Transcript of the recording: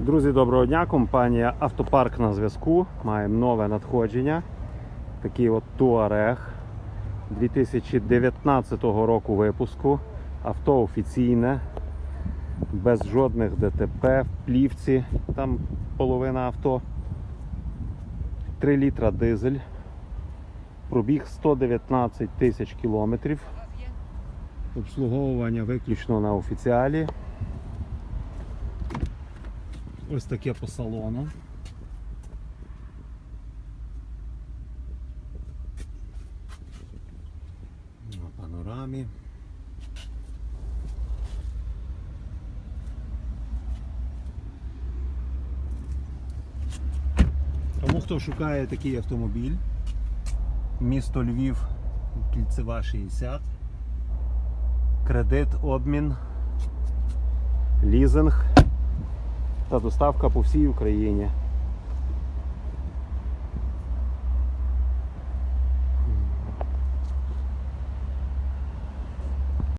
Друзі, доброго дня! Компанія Автопарк на зв'язку. Маємо нове надходження. Такий от Туарег 2019 року випуску. Авто офіційне, без жодних ДТП, в плівці, там половина авто. 3 літра дизель. Пробіг 119 тисяч кілометрів. Обслуговування виключно на офіціалі. Ось таке по салону. На панорамі. Тому хто шукає такий автомобіль, місто Львів, кільцева 60, кредит, обмін, лізинг та доставка по всій Україні.